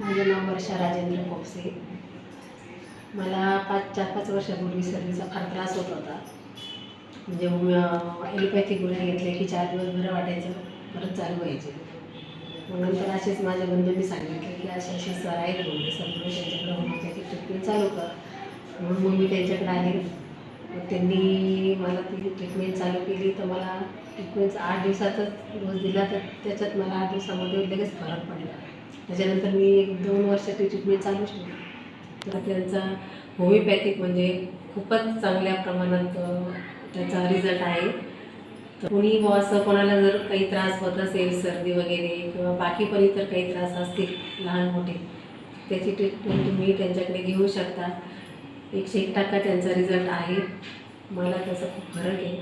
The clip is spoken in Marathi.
माझं नाव वर्षा राजेंद्र कोपसे. मला पाच चार पाच वर्षापूर्वी सर्दीचा फार त्रास होत होता. म्हणजे ॲलोपॅथी गोळ्या घेतल्या की चार दिवस बरं वाटायचं परत चालू व्हायचे. मग नंतर असेच माझ्या बंधूंनी सांगितले की असे असे सर आहेत बोलले सर्व त्यांच्याकडे होमिओपॅथिक ट्रीटमेंट चालू कर. म्हणून मग मी त्यांच्याकडे आले. मग त्यांनी मला ती ट्रीटमेंट चालू केली. तर मला ट्रीटमेंट आठ दिवसातच डोस दिला. तर त्याच्यात मला आठ दिवसामध्ये लगेच फरक पडला. त्याच्यानंतर मी एक दोन वर्षाची ट्रीटमेंट चालू ठेवली. तर त्यांचा होमिओपॅथिक म्हणजे खूपच चांगल्या प्रमाणात त्याचा रिझल्ट आहे. तर कुणी बुवा असं कोणाला जर काही त्रास होत असेल सर्दी वगैरे किंवा बाकी पण इतर काही त्रास असतील लहान मोठे त्याची ट्रीटमेंट तुम्ही त्यांच्याकडे घेऊ शकता. एकशे एक टक्का त्यांचा रिझल्ट आहे. मला त्याचा खूप फरक आहे.